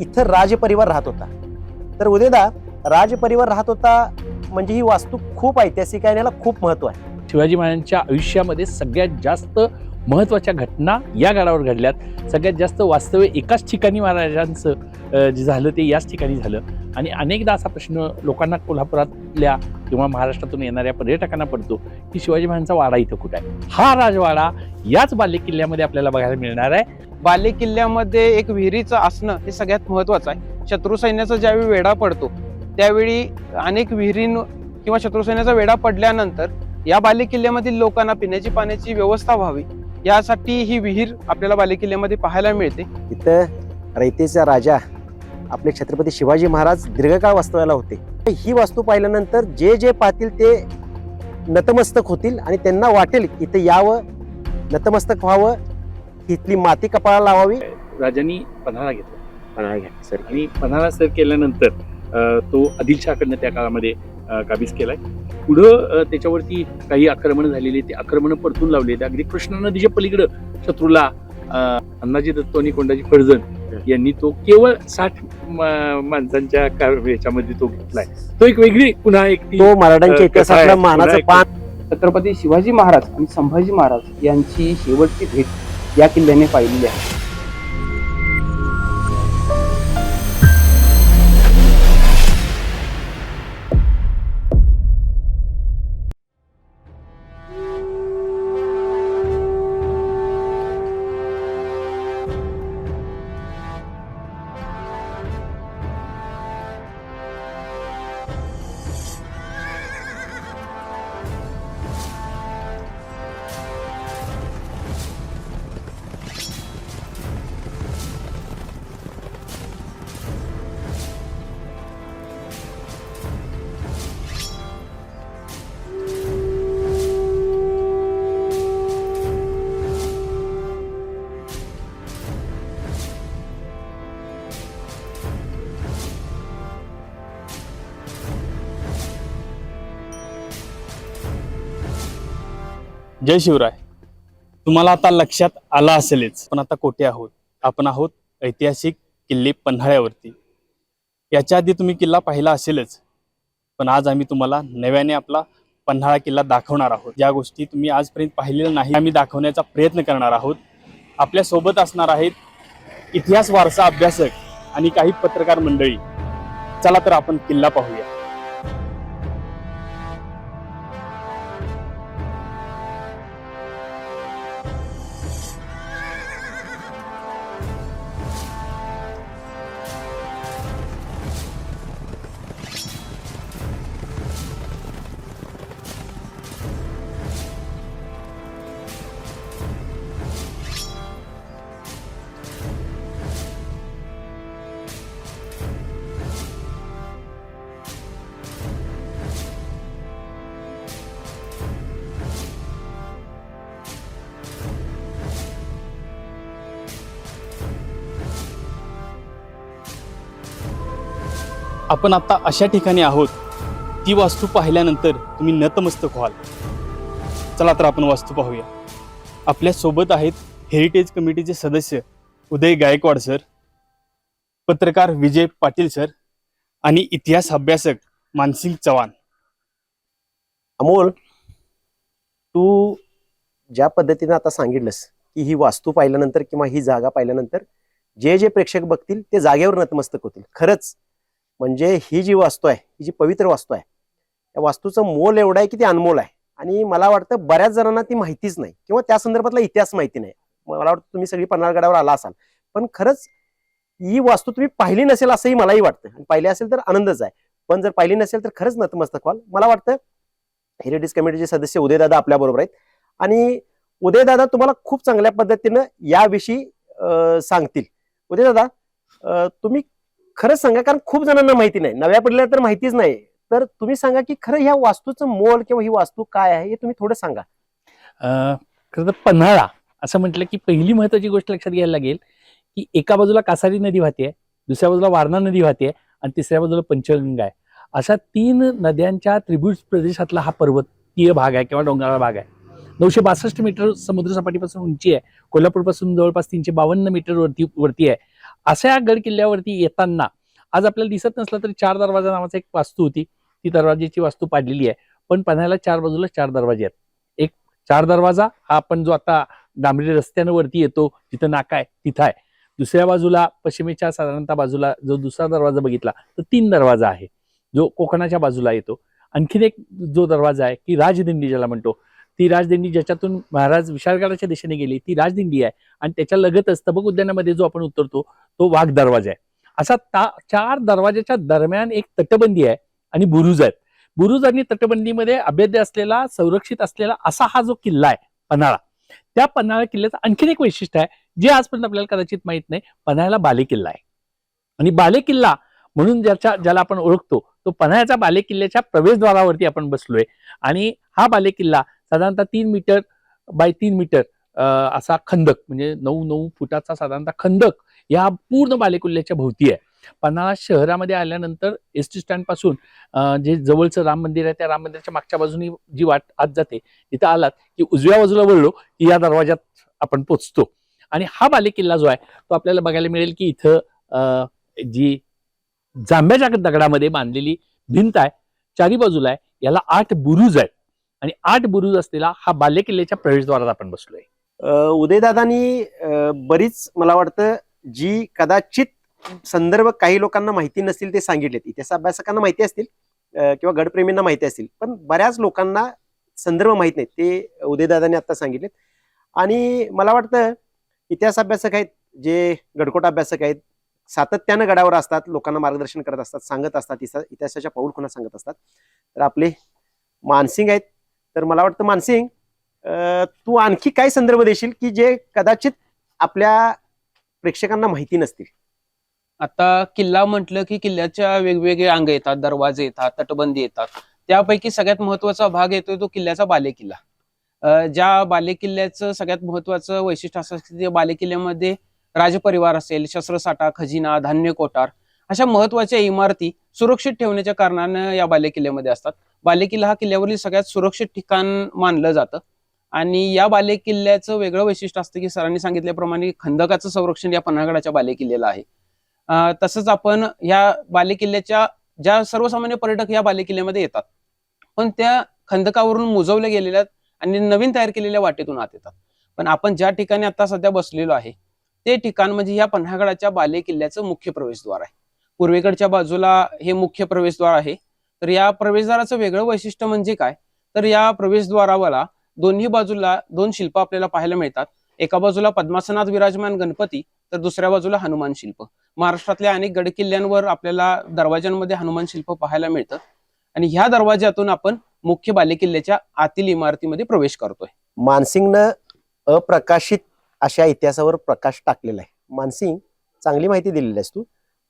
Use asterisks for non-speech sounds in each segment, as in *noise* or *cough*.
इथं राजपरिवार राहत होता. तर उदेदा राजपरिवार राहत होता म्हणजे ही वास्तू खूप ऐतिहासिक आहे आणि याला खूप महत्त्व आहे. शिवाजी महाराजांच्या आयुष्यामध्ये सगळ्यात जास्त महत्त्वाच्या घटना या गडावर घडल्यात. सगळ्यात जास्त वास्तव्य एकाच ठिकाणी महाराजांचं जे झालं ते याच ठिकाणी झालं. आणि अनेकदा असा प्रश्न लोकांना कोल्हापुरातल्या किंवा महाराष्ट्रातून येणाऱ्या पर्यटकांना पडतो की शिवाजी महाराजांचा वाडा इथं कुठं आहे? हा राजवाडा याच बाले किल्ल्यामध्ये आपल्याला बघायला मिळणार आहे. बाले किल्ल्यामध्ये एक विहिरीचं असणं हे सगळ्यात महत्वाचं आहे. शत्रू सैन्याचा ज्यावेळी वेढा पडतो त्यावेळी अनेक विहिरीं किंवा शत्रू सैन्याचा वेढा पडल्यानंतर या बाले किल्ल्यामधील लोकांना पिण्याची पाण्याची व्यवस्था व्हावी यासाठी ही विहीर आपल्याला बाले किल्ल्यामध्ये पाहायला मिळते. इथं रयतेचा राजा आपले छत्रपती शिवाजी महाराज दीर्घकाळ वास्तव्याला होते. ही वास्तू पाहिल्यानंतर जे जे पाहतील ते नतमस्तक होतील आणि त्यांना वाटेल इथं यावं नतमस्तक व्हावं इथली माती कपाळाला लावावी? राजांनी पन्हाळा घेतला. सर. आणि पन्हाळा सर केल्यानंतर अ, तो आदिलशहाकडनं त्या काळामध्ये अ, काबीज केलाय. पुढं अ, त्याच्यावरती काही आक्रमण झालेली ते आक्रमण परतून लावले अगदी कृष्णा नदीच्या पलीकडं शत्रूला अ, अण्णाजी दत्तो आणि कोंडाजी फडजण यांनी तो केवळ साठ मा- माणसांच्या का- याच्यामध्ये तो घेतलाय. तो एक वेगळी पुन्हा एक ती- तो मराठ्यांच्या अ, इतिहासातलं कसा आहे? मानाचं पुन्हा एक- पान. छत्रपती शिवाजी महाराज आणि संभाजी महाराज यांची शेवटची भेट या किल्ल्याने पाहिलेली आहे. जय शिवराय. तुम्हाला आता लक्षात आला असेलच. पण आता कोठे आहोत? आपण आहोत ऐतिहासिक किल्ले पन्हाळ्यावरती. याच्या आधी तुम्ही किल्ला पाहिला असेलच. पण आज आम्ही तुम्हाला नव्याने आपला पन्हाळा किल्ला दाखवणार आहोत. ज्या गोष्टी तुम्ही आजपर्यंत पाहिलेल्या नाही आम्ही दाखवण्याचा प्रयत्न करणार आहोत. आपल्यासोबत असणार आहेत इतिहास वारसा अभ्यासक आणि काही पत्रकार मंडळी. चला तर आपण किल्ला पाहूया. आपण आता अशा ठिकाणी आहोत. ती वास्तू पाहिल्यानंतर तुम्ही नतमस्तक व्हाल. चला तर आपण वास्तू पाहूया. आपल्यासोबत आहेत हेरिटेज कमिटीचे सदस्य उदय गायकवाड सर पत्रकार विजय पाटील सर आणि इतिहास अभ्यासक मानसिंग चव्हाण. अमोल तू ज्या पद्धतीने आता सांगितलंस की ही वास्तू पाहिल्यानंतर किंवा ही जागा पाहिल्यानंतर जे जे प्रेक्षक बघतील ते जागेवर नतमस्तक होतील. खरंच म्हणजे ही जी वास्तू आहे ही जी पवित्र वास्तू आहे त्या वास्तूचं मोल एवढं आहे की ती अनमोल आहे. आणि मला वाटतं बऱ्याच जणांना ती माहितीच नाही किंवा त्या संदर्भातला इतिहास माहिती नाही. मला वाटतं तुम्ही सगळी पन्हाळगडावर आला असाल. पण खरंच ही वास्तू तुम्ही पाहिली नसेल असंही मलाही वाटतं. आणि पाहिली असेल तर आनंदच आहे. पण जर पाहिली नसेल तर खरंच नतमस्तक व्हाल. मला वाटतं हेरिटेज कमिटीचे सदस्य उदयदादा आपल्या बरोबर आहेत. आणि उदयदादा तुम्हाला खूप चांगल्या पद्धतीनं याविषयी सांगतील. उदयदादा तुम्ही खरं सांगा कारण खूप जणांना माहिती नाही. नव्या पिढीला तर माहितीच नाही. तर तुम्ही सांगा की खरं ह्या वास्तूचं मोल किंवा ही वास्तू काय आहे हे तुम्ही थोडं सांगा. खरं तर पन्हाळा असं म्हटलं की पहिली महत्वाची गोष्ट लक्षात घ्यायला लागेल की एका बाजूला कासारी नदी वाहते दुसऱ्या बाजूला वारणा नदी वाहते आणि तिसऱ्या बाजूला पंचगंगा आहे. अशा तीन नद्यांच्या त्रिभुज प्रदेशातला हा पर्वतीय भाग आहे किंवा डोंगराळ भाग आहे. नऊशे बासष्ट मीटर समुद्र सपाटीपासून उंची आहे. कोल्हापूरपासून जवळपास तीनशे बावन्न मीटर वरती वरती आहे. अशा या गड किल्ल्यावरती येताना आज आपल्याला दिसत नसलं तरी चार दरवाजा नावाचा एक वास्तू होती. ती दरवाजेची वास्तू पाडलेली आहे. पण पन्हाळ्याला चार बाजूला चार दरवाजे आहेत. एक चार दरवाजा हा आपण जो आता डांबरी रस्त्यांवरती येतो जिथं नाका आहे तिथं आहे. दुसऱ्या बाजूला पश्चिमेच्या साधारणतः बाजूला जो दुसरा दरवाजा बघितला तर तीन दरवाजा आहे. जो कोकणाच्या बाजूला येतो. आणखीन एक जो दरवाजा आहे की राजदिंडी ज्याला म्हणतो ती राजदिंडी ज्याच्यातून महाराज विशाळगडाच्या दिशेने गेली ती राजदिंडी आहे. आणि त्याच्या लगतच तबक उद्यानामध्ये जो आपण उतरतो तो वाघ दरवाजा आहे. असा ता चार दरवाजाच्या दरम्यान एक तटबंदी आहे आणि बुरुज आहेत. बुरुज आणि तटबंदीमध्ये अभेद्य असलेला संरक्षित असलेला असा हा जो किल्ला आहे पन्हाळा. त्या पन्हाळा किल्ल्याचं आणखीन एक वैशिष्ट्य आहे जे आजपर्यंत आपल्याला कदाचित माहीत नाही पन्हाळ्याला बाले किल्ला आहे. आणि बाले किल्ला म्हणून ज्याच्या ज्याला आपण ओळखतो तो पन्हाळ्याच्या बाले किल्ल्याच्या प्रवेशद्वारावरती आपण बसलोय. आणि हा बाले किल्ला साधारणतः तीन मीटर बाय तीन मीटर असा खंदक म्हणजे नऊ नऊ फुटाचा साधारणतः खंदक या पूर्ण बालेकिल्ल्याच्या भोवती आहे. पन्हाळा शहरामध्ये आल्यानंतर एस टी स्टँडपासून जे जवळचं राम मंदिर आहे त्या राम मंदिराच्या मागच्या बाजूनी जी वाट आत जाते तिथं आलात की उजव्या बाजूला वळलो की या दरवाज्यात आपण पोचतो. आणि हा बालेकिल्ला जो आहे तो आपल्याला बघायला मिळेल की इथं जी जांभ्याच्या दगडामध्ये बांधलेली भिंत आहे चारी बाजूला आहे याला आठ बुरुज आहेत. आणि आठ बुरुज असलेला हा बालेकिल्ल्याच्या प्रवेशद्वारात आपण बसलोय. उदयदादानी उदयदादांनी बरीच मला वाटतं जी कदाचित संदर्भ काही लोकांना माहिती नसतील ते सांगितलेत. इतिहास अभ्यासकांना माहिती असतील किंवा गडप्रेमींना माहिती असतील पण बऱ्याच लोकांना संदर्भ माहीत नाहीत ते उदयदादांनी आता सांगितलेत. आणि मला वाटतं इतिहास अभ्यासक आहेत जे गडकोट अभ्यासक आहेत सातत्यानं गडावर असतात लोकांना मार्गदर्शन करत असतात सांगत असतात इतिहासाच्या पाऊल खुणा सांगत असतात. तर आपले मानसिंग आहेत तर मला वाटतं मानसिंग तू आणखी काय संदर्भ देशील की जे कदाचित आपल्या प्रेक्षकांना माहिती नसतील? आता किल्ला म्हटलं की किल्ल्याच्या वेगवेगळे अंग येतात दरवाजे येतात तटबंदी येतात. त्यापैकी सगळ्यात महत्त्वाचा भाग येतो तो किल्ल्याचा बालेकिल्ला. ज्या बालेकिल्ल्याचं सगळ्यात महत्वाचं वैशिष्ट्य असं असतं की बालेकिल्ल्यामध्ये राजपरिवार असेल शस्त्रसाठा खजिना धान्य कोठार अशा महत्त्वाच्या इमारती सुरक्षित ठेवण्याच्या कारणानं या बालेकिल्ल्यामध्ये असतात. बालेकिल्ला हा किल्ल्यावरील सगळ्यात सुरक्षित ठिकाण मानलं जातं. आणि या बालेकिल्ल्याचं वेगळं वैशिष्ट्य असतं की सरांनी सांगितल्याप्रमाणे खंदकाचं संरक्षण या पन्हागडाच्या बालेकिल्ल्याला आहे. तसंच आपण या बालेकिल्ल्याच्या ज्या सर्वसामान्य पर्यटक या बालेकिल्ल्यामध्ये येतात पण त्या खंदकावरून मुजवल्या गेलेल्या आणि नवीन तयार केलेल्या वाटेतून आत येतात. पण आपण ज्या ठिकाणी आता सध्या बसलेलो आहे ते ठिकाण म्हणजे या पन्हागडाच्या बालेकिल्ल्याचं मुख्य प्रवेशद्वार आहे. पूर्वेकडच्या बाजूला हे मुख्य प्रवेशद्वार आहे. तर या प्रवेशद्वाराचं वेगळं वैशिष्ट्य म्हणजे काय? तर या प्रवेशद्वाराला दोन्ही बाजूला दोन शिल्प आपल्याला पाहायला मिळतात. एका बाजूला पद्मासनात विराजमान गणपती तर दुसऱ्या बाजूला हनुमान शिल्प. महाराष्ट्रातल्या अनेक गडकिल्ल्यांवर आपल्याला दरवाज्यांमध्ये हनुमान शिल्प पाहायला मिळतं. आणि ह्या दरवाज्यातून आपण मुख्य बालेकिल्ल्याच्या आतील इमारतीमध्ये प्रवेश करतोय. मानसिंगनं अप्रकाशित अशा इतिहासावर प्रकाश टाकलेला आहे. मानसिंग चांगली माहिती दिलेली आहेस तू.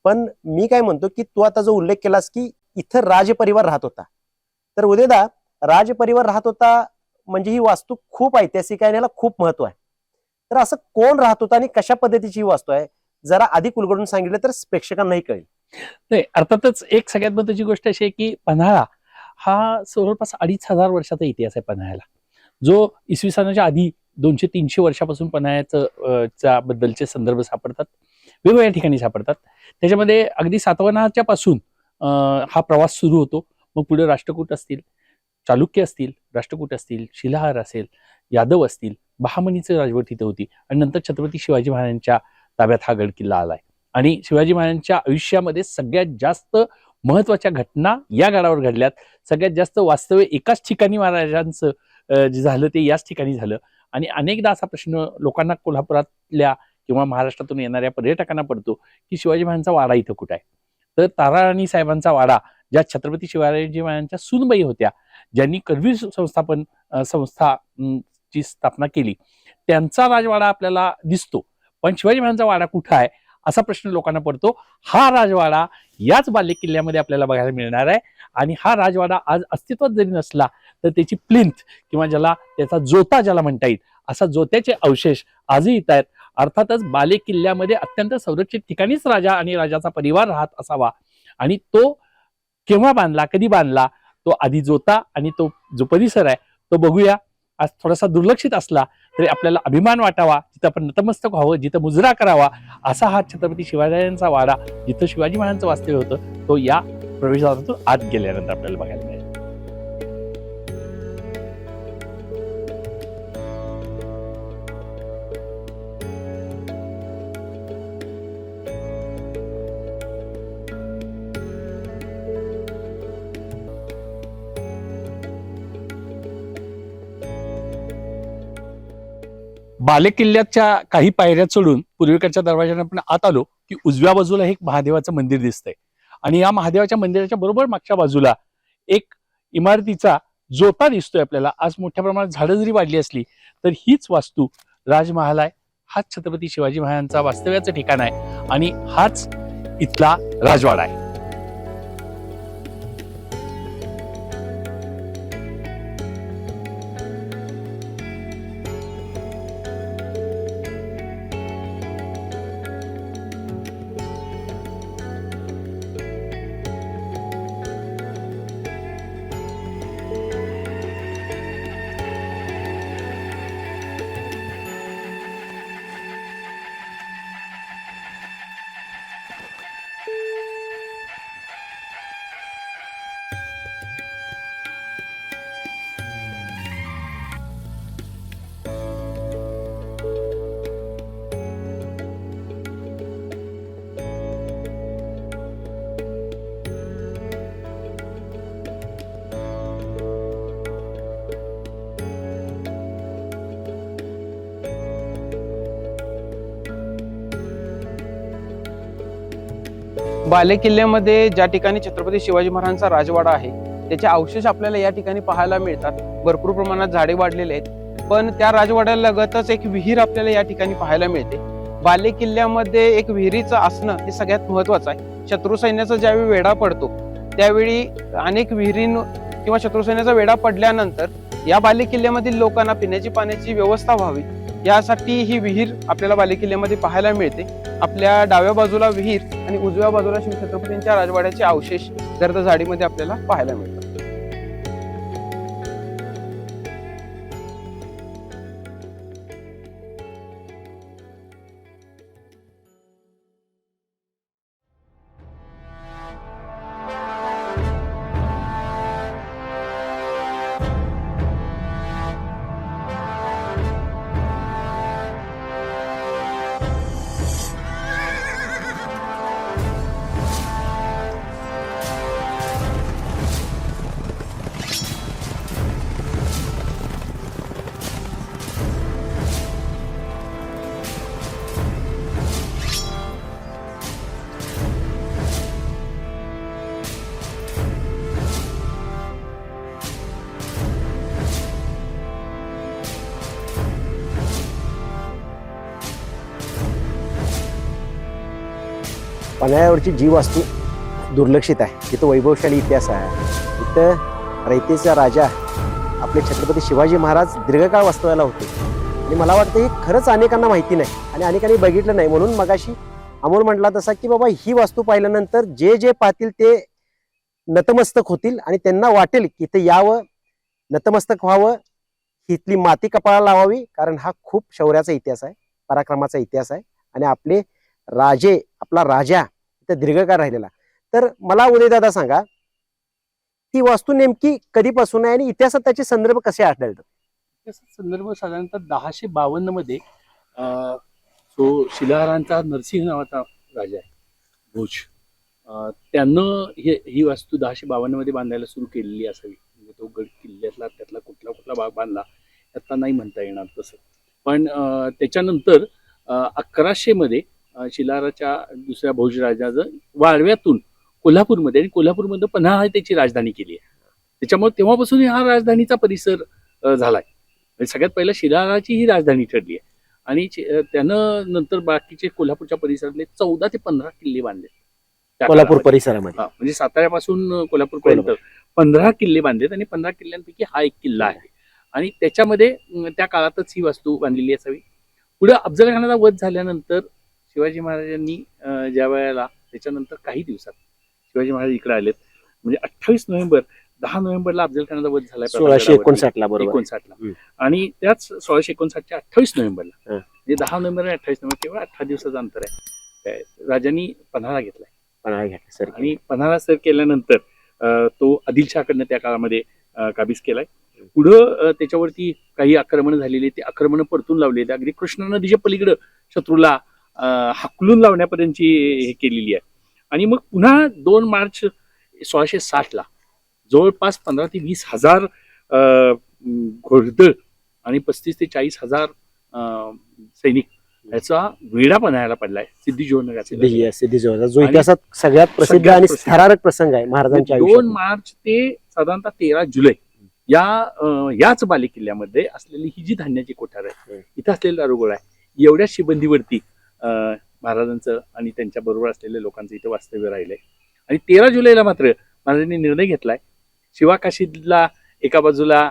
पण मी काय म्हणतो की तू आता जो उल्लेख केलास की इथं राजपरिवार राहत होता. तर उद्यादा राजपरिवार राहत होता म्हणजे ही वास्तू खूप ऐतिहासिक आहे आणि याला खूप महत्त्व आहे. तर असं कोण राहत होता आणि कशा पद्धतीची ही वास्तू आहे? जरा अधिक उलगडून सांगितलं तर प्रेक्षकांनाही कळेल. नाही अर्थातच एक सगळ्यात महत्वाची गोष्ट अशी आहे की पन्हाळा हा जवळपास अडीच हजार वर्षाचा इतिहास आहे पन्हाळ्याला. जो इसवी सनाच्या आधी दोनशे तीनशे वर्षापासून पन्हाळ्याचं च्या बद्दलचे संदर्भ सापडतात. वेगवेगळ्या ठिकाणी सापडतात. त्याच्यामध्ये अगदी सातवनाच्या पासून हा प्रवास सुरू होतो. मग पुढे राष्ट्रकूट असतील चालुक्य असतील राष्ट्रकूट असतील शिलाहार असेल यादव असतील बहामनीचं राजवट इथं होती आणि नंतर छत्रपती शिवाजी महाराजांच्या ताब्यात हा गड किल्ला आलाय. आणि शिवाजी महाराजांच्या आयुष्यामध्ये सगळ्यात जास्त महत्त्वाच्या घटना या गडावर घडल्यात. सगळ्यात जास्त वास्तव्य एकाच ठिकाणी महाराजांचं जे झालं ते याच ठिकाणी झालं. आणि अनेकदा असा प्रश्न लोकांना कोल्हापुरातल्या किंवा महाराष्ट्रातून येणाऱ्या पर्यटकांना पडतो की शिवाजी महाराजांचा वाडा इथं कुठं आहे? तर ताराराणी साहेबांचा वाडा ज्या छत्रपती शिवाजी महाराजांच्या सुनबाई होत्या ज्यांनी करवीर संस्थापन संस्था ची स्थापना केली त्यांचा राजवाडा आपल्याला दिसतो. पण शिवाजी महाराजांचा वाडा कुठं आहे? असा प्रश्न लोकांना पडतो. हा राजवाडा याच बाल्य किल्ल्यामध्ये आपल्याला बघायला मिळणार आहे. आणि हा राजवाडा आज अस्तित्वात जरी नसला तर त्याची प्लिंथ किंवा ज्याला त्याचा जोता ज्याला म्हणता येईल असा जोत्याचे अवशेष आजही येत आहेत. अर्थातच बाले किल्ल्यामध्ये अत्यंत संरक्षित ठिकाणीच राजा आणि राजाचा परिवार राहत असावा. आणि तो केव्हा बांधला कधी बांधला? तो आधी जोता आणि तो जो परिसर आहे तो बघूया. आज थोडासा दुर्लक्षित असला तरी आपल्याला अभिमान वाटावा. जिथं आपण नतमस्तक व्हावं जिथं मुजरा करावा असा हा छत्रपती शिवाजीराजांचा वाडा जिथं शिवाजी महाराजांचं वास्तव्य होतं तो या प्रवेशद्वारातून आत गेल्यानंतर आपल्याला बघायला मिळेल. बालेकिल्ल्याच्या काही पायऱ्या चढून पूर्वेकडच्या दरवाजाने आपण आत आलो की उजव्या बाजूला एक महादेवाचं मंदिर दिसतंय. आणि या महादेवाच्या मंदिराच्या बरोबर मागच्या बाजूला एक इमारतीचा जोता दिसतोय आपल्याला. आज मोठ्या प्रमाणात झाडं जरी वाढली असली तर हीच वास्तू राजमहाल आहे हाच छत्रपती शिवाजी महाराजांचा वास्तव्याचं ठिकाण आहे. आणि हाच इथला राजवाडा आहे. बाले किल्ल्यामध्ये ज्या ठिकाणी छत्रपती शिवाजी महाराजांचा राजवाडा आहे त्याचे अवशेष आपल्याला या ठिकाणी पाहायला मिळतात. भरपूर प्रमाणात झाडे वाढलेले आहेत. पण त्या राजवाड्यालगतच एक विहीर आपल्याला या ठिकाणी पाहायला मिळते. बाले किल्ल्यामध्ये एक विहिरीचं असणं हे सगळ्यात महत्वाचं आहे. शत्रू सैन्याचा ज्यावेळी वेढा पडतो त्यावेळी अनेक विहिरीं किंवा शत्रू सैन्याचा वेढा पडल्यानंतर या बाले किल्ल्यामधील लोकांना पिण्याची पाण्याची व्यवस्था व्हावी. यासाठी ही विहीर आपल्याला बालेकिल्ल्यामध्ये पाहायला मिळते. आपल्या डाव्या बाजूला विहीर आणि उजव्या बाजूला शिवछत्रपतींच्या राजवाड्याचे अवशेष गर्द झाडीमध्ये आपल्याला पाहायला मिळतात. पन्हाळ्यावरची जी वास्तू दुर्लक्षित आहे. तिथं वैभवशाली इतिहास आहे. इथं रयतेचा राजा आपले छत्रपती शिवाजी महाराज दीर्घकाळ वास्तव्याला होते. आणि मला वाटतं हे खरंच अनेकांना माहिती नाही आणि अनेकांनी बघितलं नाही. म्हणून मगाशी अमोल म्हटला तसा की बाबा ही वास्तू पाहिल्यानंतर जे जे पाहतील ते नतमस्तक होतील आणि त्यांना वाटेल की इथं यावं नतमस्तक व्हावं इथली माती कपाळाला लावावी कारण हा खूप शौर्याचा इतिहास आहे पराक्रमाचा इतिहास आहे. आणि आपले राजे आपला राजा त्या दीर्घकाळ राहिलेला. तर मला उदय दादा सांगा ती वास्तू नेमकी कधीपासून आहे आणि इतिहासात त्याचे संदर्भ कसे आढळतात? संदर्भ साधारणतः दहाशे बावन्नमध्ये तो शिलाहारांचा नरसिंह नावाचा राजा आहे भोज. त्यानं हे ही वास्तू दहाशे बावन्नमध्ये बांधायला सुरू केलेली असावी. म्हणजे तो गड किल्ल्यातला त्यातला कुठला कुठला भाग बांधला त्यातला नाही म्हणता येणार तसं. पण त्याच्यानंतर अकराशे मध्ये अं, शिलाहाराच्या दुसऱ्या भोजराजाचं वाळव्यातून कोल्हापूरमध्ये आणि कोल्हापूरमध्ये पन्हाळा आहे त्याची राजधानी केली आहे. त्याच्यामुळे तेव्हापासून हा राजधानीचा परिसर अं, झालाय. म्हणजे सगळ्यात पहिला शिलाहाराची ही राजधानी ठरली आहे. आणि त्यानं नंतर बाकीचे कोल्हापूरच्या परिसरातले चौदा ते पंधरा किल्ले बांधले. त्या कोल्हापूर. परिसरामध्ये. म्हणजे साताऱ्यापासून कोल्हापूर पर्यंत पंधरा किल्ले बांधलेत आणि पंधरा किल्ल्यांपैकी हा एक किल्ला आहे. आणि त्याच्यामध्ये त्या काळातच ही वास्तू बांधलेली असावी. पुढे अफजल खानाचा वध झाल्यानंतर शिवाजी महाराजांनी ज्या वेळेला त्याच्यानंतर काही दिवसात शिवाजी महाराज इकडे आलेत. म्हणजे अठ्ठावीस नोव्हेंबर दहा नोव्हेंबरला अफजल खानाचा वध झाला सोळाशे एकोणसाठ ला बरोबर. एकोणसाठला. हम्म. आणि त्याच सोळाशे एकोणसाठच्या अठ्ठावीस नोव्हेंबरला. म्हणजे दहा नोव्हेंबर आणि अठ्ठावीस नोव्हेंबर केवळ अठरा दिवसाचं अंतर आहे. राजांनी पन्हाळा घेतलाय. पन्हाळा घ्या सर. आणि पन्हाळा सर केल्यानंतर तो आदिलशहाकडनं त्या काळामध्ये काबीज केलाय. पुढं त्याच्यावरती काही आक्रमण झालेली ते आक्रमण परतून लावलेली अगदी कृष्णा नदीच्या पलीकडं शत्रूला हाकलून लावण्यापर्यंतची हे केलेली आहे आणि मग पुन्हा दोन मार्च सोळाशे साठला जवळपास पंधरा ते वीस हजार घोडदळ आणि पस्तीस ते चाळीस हजार सैनिक याचा वेढा बनायला पडलाय सिद्धी जोहरचा जो इतिहासात सगळ्यात प्रसिद्ध आणि. थरारक प्रसंग आहे महाराजांच्या दोन मार्च ते साधारणतः तेरा जुलै या याच बाले किल्ल्यामध्ये असलेली ही जी धान्याची कोठार आहे. इथं असलेला दारुगोळ आहे एवढ्या शिबंदीवरती महाराजांचं आणि त्यांच्या बरोबर असलेल्या लोकांचं इथं वास्तव्य राहिलंय. आणि तेरा जुलैला मात्र महाराजांनी निर्णय घेतलाय. शिवाकाशीला एका बाजूला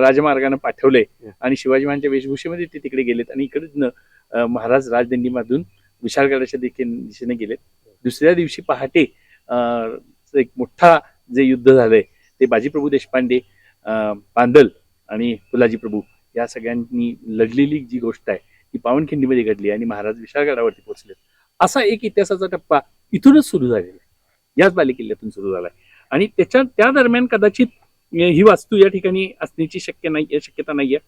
राजमार्गानं पाठवलंय हम्म. आणि शिवाजी महाराजांच्या वेशभूषेमध्ये ते तिकडे गेलेत आणि इकडे महाराज राजदंडीमधून विशाळगडाच्या दिशेने दिशेने गेलेत. दुसऱ्या दिवशी पहाटे एक मोठा जे युद्ध झालंय ते बाजीप्रभू देशपांडे बांदल आणि फुलाजी प्रभू या सगळ्यांनी लढलेली जी गोष्ट आहे ती पावनखिंडीमध्ये घडली आणि महाराज विशाळगडावरती पोहोचले असा एक इतिहासाचा टप्पा इथूनच सुरू झालेला आहे याच बालेकिल्ल्यातून सुरू झालाय आणि त्याच्या त्या दरम्यान कदाचित ही वास्तू या ठिकाणी असण्याची शक्य नाही शक्यता नाहीये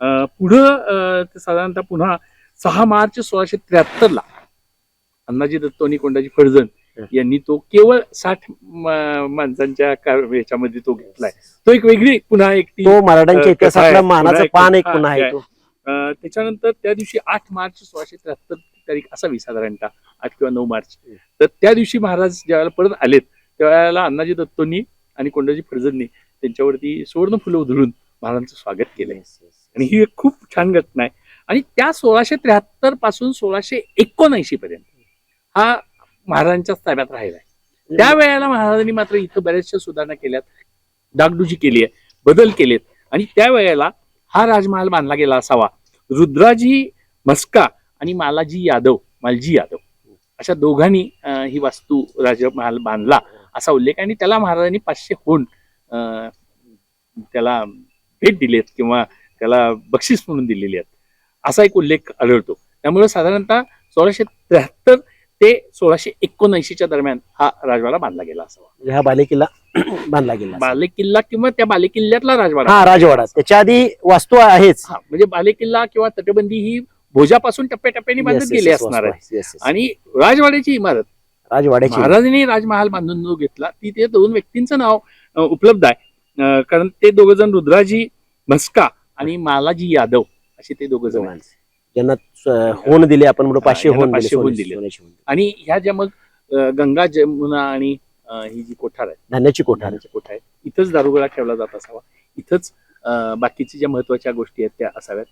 अं, पुढं साधारणतः पुन्हा सहा मार्च सोळाशे त्र्याहत्तरला अण्णाजी दत्तो आणि कोंडाजी फडजण हं. यांनी तो केवळ साठ माणसांच्या याच्यामध्ये तो घेतलाय तो एक वेगळी पुन्हा एक मराठ्यांच्या इतिहासातला आहे. पान एक पुन्हा आहे आहे. त्याच्यानंतर त्या दिवशी आठ मार्च सोळाशे त्र्याहत्तर तारीख असावी साधारणतः आठ किंवा नऊ मार्च. तर त्या दिवशी महाराज ज्यावेळेला परत आलेत त्यावेळेला अण्णाजी दत्तोंनी आणि कोंडाजी फडजणनी त्यांच्यावरती सुवर्ण फुलं उधळून महाराजांचं स्वागत केलंय. आणि ही एक खूप छान घटना आहे. आणि त्या सोळाशे त्र्याहत्तरपासून सोळाशे एकोणऐंशी पर्यंत हा महाराजांच्याच ताब्यात राहिला आहे. त्यावेळेला महाराजांनी मात्र इथं बऱ्याचशा सुधारणा केल्यात डागडुजी केली आहे बदल केलेत. आणि त्यावेळेला हा राजमहाल बांधला गेला असावा. रुद्राजी मस्का आणि मालाजी यादव मालजी यादव. अशा दोघांनी ही वास्तू राजमहाल बांधला असा उल्लेख आणि त्याला महाराजांनी पाचशे होऊन त्याला भेट दिलेत किंवा त्याला बक्षीस म्हणून दिलेली आहेत. असा एक उल्लेख आढळतो. त्यामुळे साधारणतः सोळाशे त्र्याहत्तर ते सोळाशे एकोणऐंशीच्या दरम्यान हा राजवाडा बांधला गेला असावा. म्हणजे हा बालेकिल्ला *coughs* बांधला गेला बालेकिल्ला किंवा त्या बालेकिल्ल्यातला राजवाडा हा राजवाडा त्याच्या आधी वास्तू आहेच हा म्हणजे बालेकिल्ला किंवा तटबंदी ही भोजापासून टप्प्याटप्प्याने बांधत Yes, गेली yes, असणार आहे वास्तू आहे. Yes, yes. आणि राजवाड्याची इमारत राजवाड्याची महाराजांनी राजमहाल बांधून जो घेतला ती ते दोन व्यक्तींचं नाव अ, उपलब्ध आहे अ, कारण ते दोघ जण रुद्राजी म्हस्का आणि मालाजी यादव असे ते दोघ जण आहेत. ज्यांना स- होऊन दिले आपण म्हणतो पाचशे यांना होऊन दिले पाचशे होऊन दिले. सोन्याची होऊन दिली. आणि ह्या ज्या मग अ, गंगा जमुना आणि अ, ही जी कोठार आहे. धान्याची कोठार. ठाण्याच्या कोठा आहे. इथंच दारुगोळा ठेवला जात असावा. इथंच अ, बाकीच्या ज्या महत्त्वाच्या गोष्टी आहेत त्या असाव्यात.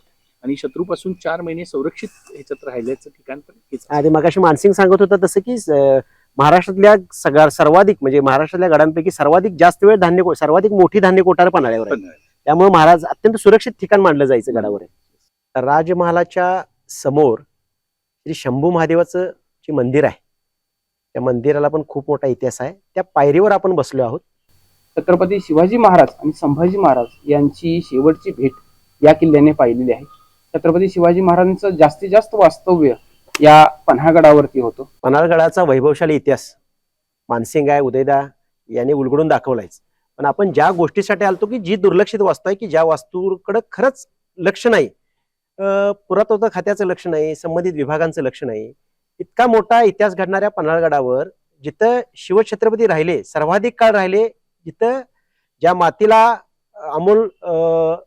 आणि शत्रूपासून चार महिने संरक्षित ह्याच्यात राहिल्याचं ठिकाण पण हेच आधी मगाशी मानसिंग सांगत होता तसं की अं, महाराष्ट्रातल्या सगळ्या सर्वाधिक म्हणजे महाराष्ट्रातल्या गडांपैकी सर्वाधिक जास्त वेळ धान्य को- सर्वाधिक मोठी धान्य कोठार पन्हाळ्यावर आहे. पण त्यामुळे महाराज अत्यंत सुरक्षित ठिकाण मानलं जायचं गडावर राजमहालाच्या समोर श्री शंभू महादेवाचं जे मंदिर आहे त्या मंदिराला पण खूप मोठा इतिहास आहे. त्या पायरीवर आपण बसलो आहोत. छत्रपती शिवाजी महाराज आणि संभाजी महाराज यांची शेवटची भेट या किल्ल्याने पाहिलेली आहे. छत्रपती शिवाजी महाराजांचं जास्तीत जास्त वास्तव्य या पन्हागडावरती होतं. पन्हाळगडाचा वैभवशाली इतिहास मानसिंग आहे उदयदा यांनी उलगडून दाखवलायच. पण आपण ज्या गोष्टीसाठी आलतो की जी दुर्लक्षित वास्तू आहे की ज्या वास्तूकडे खरंच लक्ष नाही पुरातत्व खात्याचं लक्ष नाही संबंधित विभागांचं लक्ष नाही इतका मोठा इतिहास घडणाऱ्या पन्हाळगडावर जिथं शिवछत्रपती राहिले सर्वाधिक काळ राहिले जिथं ज्या मातीला अमोल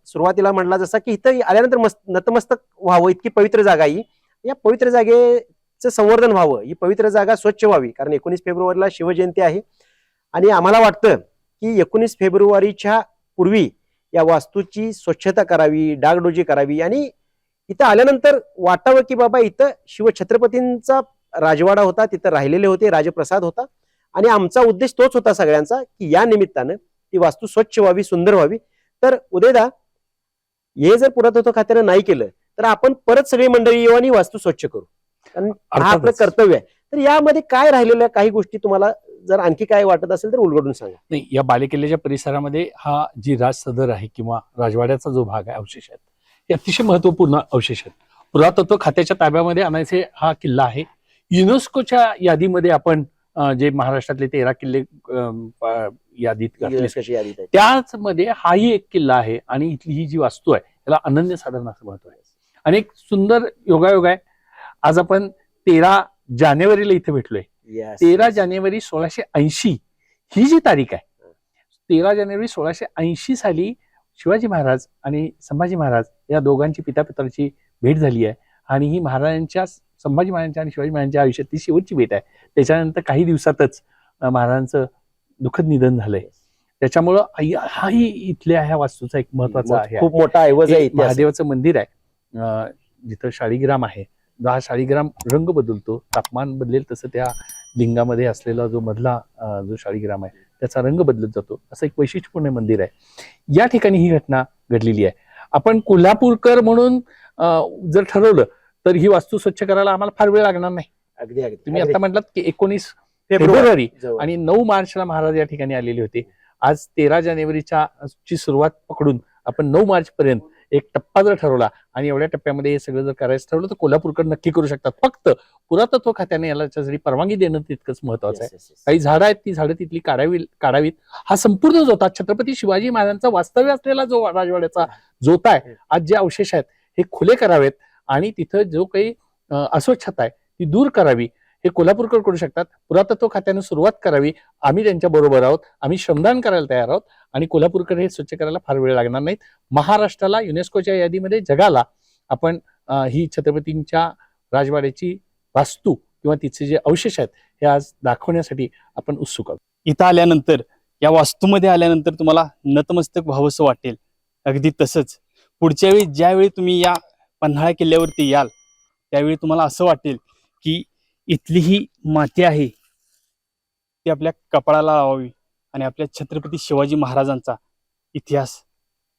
सुरुवातीला म्हणला जसा की इथं आल्यानंतर मस्त नतमस्तक व्हावं इतकी पवित्र जागा ही. या पवित्र जागेचं संवर्धन व्हावं ही पवित्र जागा स्वच्छ व्हावी कारण एकोणीस फेब्रुवारीला शिवजयंती आहे. आणि आम्हाला वाटतं की एकोणीस फेब्रुवारीच्या पूर्वी या वास्तूची स्वच्छता करावी डागडोजी करावी आणि इथं आल्यानंतर वाटावं की बाबा इथं शिवछत्रपतींचा राजवाडा होता तिथं राहिलेले होते राजप्रसाद होता. आणि आमचा उद्देश तोच होता सगळ्यांचा की या निमित्तानं ती वास्तू स्वच्छ व्हावी सुंदर व्हावी. तर उदयदा हे जर पुरातत्व खात्यानं नाही केलं तर आपण परत सगळी मंडळी येऊ आणि वास्तू स्वच्छ करू. कारण हा आपलं. कर्तव्य आहे. तर यामध्ये काय राहिलेल्या काही गोष्टी तुम्हाला जर आणखी काय वाटत असेल तर उलगडून सांगा. नाही या बालेकिल्ल्याच्या परिसरामध्ये हा जी राज सदर आहे किंवा राजवाड्याचा जो भाग आहे अवशेष आहेत अतिशय महत्त्वपूर्ण अवशेष आहेत. पुरातत्व खात्याच्या ताब्यामध्ये आणायचे हा किल्ला आहे. युनेस्कोच्या यादीमध्ये आपण जे महाराष्ट्रातले तेरा किल्ले यादीत त्याच मध्ये हाही एक किल्ला आहे आणि इथली ही जी वास्तू आहे त्याला अनन्य साधारण असं महत्त्व आहे. आणि एक सुंदर योगायोग आहे. आज आपण तेरा जानेवारीला इथे भेटलोय. Yes, तेरा yes. जानेवारी सोळाशे ऐंशी ही जी तारीख आहे तेरा जानेवारी सोळाशे ऐंशी साली शिवाजी महाराज आणि संभाजी महाराज या दोघांची पितापुत्राची भेट झाली आहे. आणि ही महाराजांच्या संभाजी महाराजांच्या आणि शिवाजी महाराजांच्या आयुष्यातली शेवटची भेट आहे. त्याच्यानंतर काही दिवसातच महाराजांचं दुःखद निधन झालंय. त्याच्यामुळं हाही इथल्या ह्या वास्तूचा एक महत्त्वाचा आहे. खूप मोठा ऐवज आहे. महादेवाचं मंदिर आहे. जिथं शाळीग्राम आहे. जो हा शाळीग्राम रंग बदलतो तापमान बदलेल तसं त्या लिंगामध्ये असलेला जो मधला जो शाळीग्राम आहे त्याचा रंग बदलत जातो. असं एक वैशिष्ट्यपूर्ण मंदिर आहे. या ठिकाणी ही घटना घडलेली आहे. आपण कोल्हापूरकर म्हणून जर ठरवलं तर ही वास्तू स्वच्छ करायला आम्हाला फार वेळ लागणार नाही. अगदी अगदी. तुम्ही. आता म्हटलात की एकोणीस फेब्रुवारी. आणि नऊ मार्चला महाराज या ठिकाणी आलेले होते. आज तेरा जानेवारीच्या ची सुरुवात पकडून आपण नऊ मार्च पर्यंत एक टप्पा जर ठरवला आणि एवढ्या टप्प्यामध्ये हे सगळं जर करायचं ठरवलं तर कोल्हापूरकर नक्की करू शकतात. फक्त पुरातत्व खात्याने याला त्याच्यासाठी परवानगी देणं तितकंच महत्वाचं आहे. काही झाडं आहेत ती झाडं तिथली काढावी काढावीत. हा संपूर्ण जोता. छत्रपती शिवाजी महाराजांचा वास्तव्य असलेला जो राजवाड्याचा जोता आहे आज जे अवशेष आहेत हे खुले करावेत आणि तिथं जो काही अस्वच्छता आहे ती दूर करावी. हे कोल्हापूरकर करू शकतात. पुरातत्व खात्याने सुरुवात करावी. आम्ही त्यांच्या बरोबर आहोत. आम्ही श्रमदान करायला तयार आहोत. आणि कोल्हापूरकर हे स्वच्छ करायला फार वेळ लागणार नाहीत. महाराष्ट्राला युनेस्कोच्या यादीमध्ये जगाला आपण ही छत्रपतींच्या राजवाड्याची वास्तू किंवा तिचे जे अवशेष आहेत हे आज दाखवण्यासाठी आपण उत्सुक आहोत. इथं आल्यानंतर या वास्तूमध्ये आल्यानंतर तुम्हाला नतमस्तक व्हावंसं वाटेल. अगदी तसंच. पुढच्या वेळी ज्यावेळी तुम्ही या पन्हाळा किल्ल्यावरती याल त्यावेळी तुम्हाला असं वाटेल की इथली ही माती आहे. ती आपल्या कपाळाला लावावी आणि आपल्या छत्रपती शिवाजी महाराजांचा इतिहास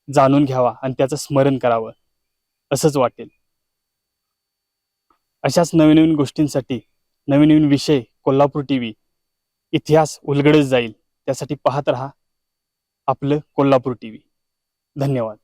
जाणून घ्यावा आणि त्याचं स्मरण करावं असंच वाटेल. अशाच नवीन नवीन गोष्टींसाठी नवीन नवीन विषय कोल्हापूर टी व्ही इतिहास उलगडत जाईल. त्यासाठी पाहत रहा आपलं कोल्हापूर टी व्ही. धन्यवाद.